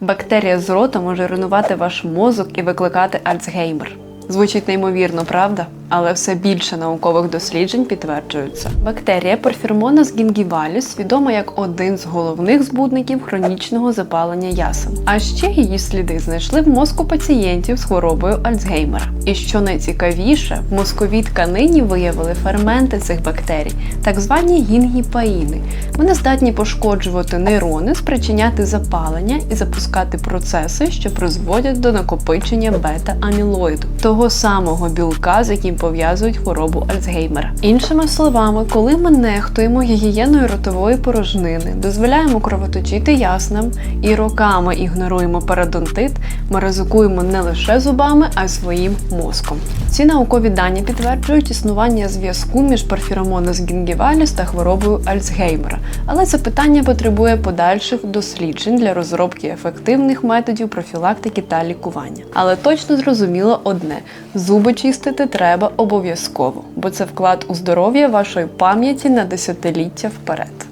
Бактерія з рота може руйнувати ваш мозок і викликати Альцгеймер. Звучить неймовірно, правда? Але все більше наукових досліджень підтверджуються. Бактерія Porphyromonas gingivalis відома як один з головних збудників хронічного запалення ясен. А ще її сліди знайшли в мозку пацієнтів з хворобою Альцгеймера. І що найцікавіше, в мозковій тканині виявили ферменти цих бактерій, так звані гінгіпаїни. Вони здатні пошкоджувати нейрони, спричиняти запалення і запускати процеси, що призводять до накопичення бета-амілоїду, того самого білка, з яким пов'язують хворобу Альцгеймера. Іншими словами, коли ми нехтуємо гігієною ротової порожнини, дозволяємо кровоточити яснам і роками ігноруємо парадонтит, ми ризикуємо не лише зубами, а й своїм мозком. Ці наукові дані підтверджують існування зв'язку між парфіромонас гінгіваліс та хворобою Альцгеймера, але це питання потребує подальших досліджень для розробки ефективних методів профілактики та лікування. Але точно зрозуміло одне: зуби чистити треба обов'язково, бо це вклад у здоров'я вашої пам'яті на десятиліття вперед.